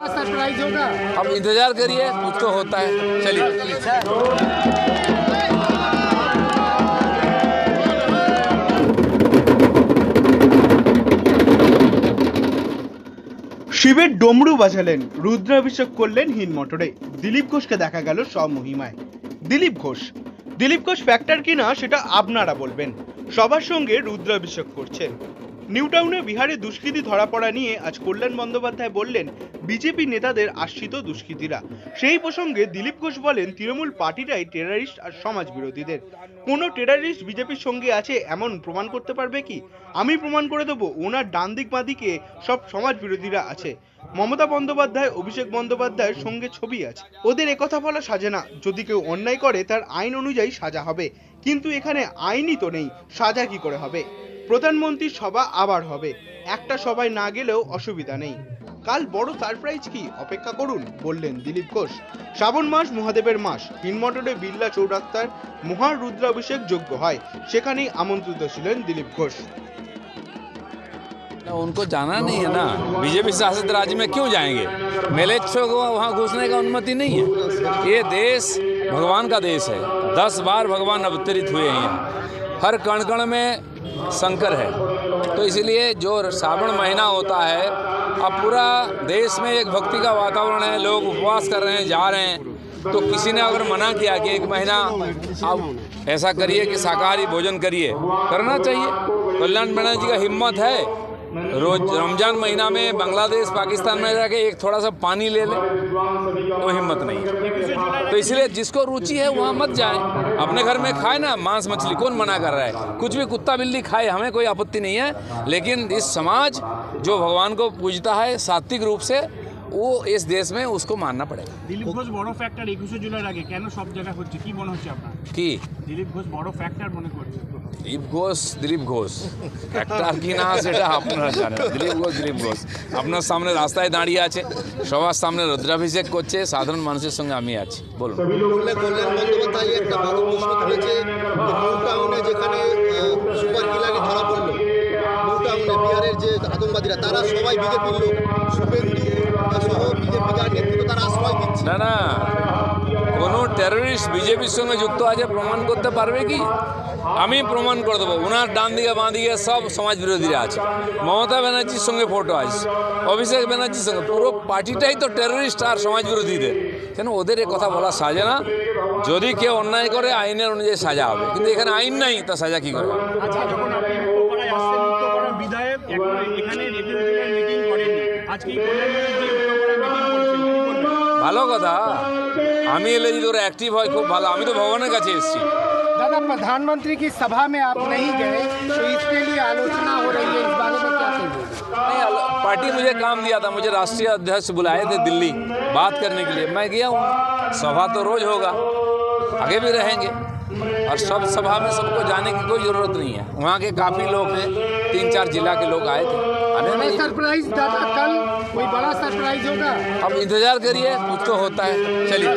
Surprise होगा अब इंतजार करिए कुछ तो होता है चलिए শিবের ডমরু বাজালেন রুদ্রাভিষেক করলেন হিন মোটরে দিলীপ ঘোষকে দেখা গেল স্বমহিমায় দিলীপ ঘোষ দিলীপ ঘোষ ফ্যাক্টর কিনা সেটা আপনারা বলবেন সবার সঙ্গে রুদ্রাভিষেক করছেন নিউটাউনে বিহারে দুষ্কৃতী ধরা পড়া নিয়ে আজ কল্যাণ বন্দ্যোপাধ্যায় বললেন, বিজেপি নেতাদের আশ্রিত দুষ্কৃতীরা। সেই প্রসঙ্গে দিলীপ ঘোষ বলেন, তৃণমূল পার্টিটাই টেরারিস্ট আর সমাজ বিরোধীদের কোনো টেরারিস্ট বিজেপির সঙ্গে আছে এমন প্রমাণ করতে পারবে কি? আমি প্রমাণ করে দেবো, ওনার ডান দিক বাঁদিকে সব সমাজ বিরোধীরা আছে। মমতা বন্দ্যোপাধ্যায়, অভিষেক বন্দ্যোপাধ্যায়ের সঙ্গে ছবি আছে। ওদের একথা বলা সাজে না। যদি কেউ অন্যায় করে, তার আইন অনুযায়ী সাজা হবে। কিন্তু এখানে আইনই তো নেই, সাজা কি করে হবে? প্রধানমন্ত্রীর সভা আবার হবে একটা সভায় না গেলেও অসুবিধা নেই কাল বড় সারপ্রাইজ কি অপেক্ষা করুন বললেন দিলীপ ঘোষ শ্রাবণ মাস মহাদেবের মাস হিনমটরে বিল্লা চৌরাস্তার মহার রুদ্রাভিষেক যোগ্য হয় সেখানেই আমন্ত্রিত ছিলেন দিলীপ ঘোষ ना, उनको जाना नहीं है ना बीजेपी शासित राज्य में क्यों जाएंगे मेलेच्छों को वहाँ घुसने का अनुमति नहीं है ये देश भगवान का देश है दस बार भगवान अवतरित हुए हैं यहाँ हर कण कण में शंकर है। तो इसलिए जो श्रावण महीना होता है, अब पूरा देश में एक भक्ति का वातावरण है, लोग उपवास कर रहे हैं, जा रहे हैं। तो किसी ने अगर मना किया कि एक महीना आप ऐसा करिए कि शाकाहारी भोजन करिए, करना चाहिए। कल्याण बनर्जी का हिम्मत है रोज रमज़ान महीना में बांग्लादेश, पाकिस्तान में जाके एक थोड़ा सा पानी ले ले तो हिम्मत नहीं है। तो इसलिए जिसको रुचि है, वहाँ मत जाए। अपने घर में खाए ना, मांस मछली, कौन मना कर रहा है? कुछ भी कुत्ता बिल्ली खाए, हमें कोई आपत्ति नहीं है। लेकिन इस समाज जो भगवान को पूजता है, सात्विक रूप से वो इस देश में उसको मानना पड़ेगा দিলীপ ঘোষ বড় ফ্যাক্টর একুশে জুলাই আগে কেন সব জায়গায় হচ্ছে কি মনে হচ্ছে আপনার कि দিলীপ ঘোষ বড় ফ্যাক্টর মনে করছে দিলীপ ঘোষ দিলীপ ঘোষ একটা কি না সেটা আপনারা জানেন দিলীপ ঘোষ দিলীপ ঘোষ আপনার সামনে রাস্তায় দাঁড়িয়ে আছে সবার সামনে রুদ্রাভিষেক করছে সাধারণ মানুষের সঙ্গে আমি আছি বলুন তারা সবাই বিজেপির লোক শুভেন্দু সহ বিজেপি যার নেতৃত্ব তারা আশ্রয় দিচ্ছে না না। কোনো টেররিস্ট বিজেপির সঙ্গে যুক্ত আছে প্রমাণ করতে পারবে কি? আমি প্রমাণ করে দেবো। ওনার ডান দিকে বাঁ দিকে সব সমাজ বিরোধীরা আছে। মমতা ব্যানার্জির সঙ্গে ফটো আছে। অভিষেক ব্যানার্জির সঙ্গে। পুরো পার্টিটাই তো টেররিস্ট আর সমাজ বিরোধীদের। কেন ওদের এ কথা বলা সাজে না? যদি কেউ অন্যায় করে আইনের অনুযায়ী সাজা হবে। কিন্তু এখানে আইন নাই তা সাজা কী করে? ভালো কথা আমি এলে যদি ওরা অ্যাক্টিভ হয় খুব ভালো আমি তো ভগবানের কাছে এসেছি दादा प्रधानमंत्री की सभा में आप नहीं गए तो इसके लिए आलोचना हो रही है इस बारे में क्या कहेंगे नहीं अल- पार्टी मुझे काम दिया था मुझे राष्ट्रीय अध्यक्ष बुलाए थे दिल्ली बात करने के लिए मैं गया हूँ सभा तो रोज होगा आगे भी रहेंगे और सब सभा में सबको जाने की कोई ज़रूरत नहीं है। वहाँ के काफ़ी लोग हैं तीन चार जिला के लोग आए थे। अरे सरप्राइज़ दादा कल कोई बड़ा सरप्राइज़ होगा। अब इंतज़ार करिए कुछ तो होता है। चलिए।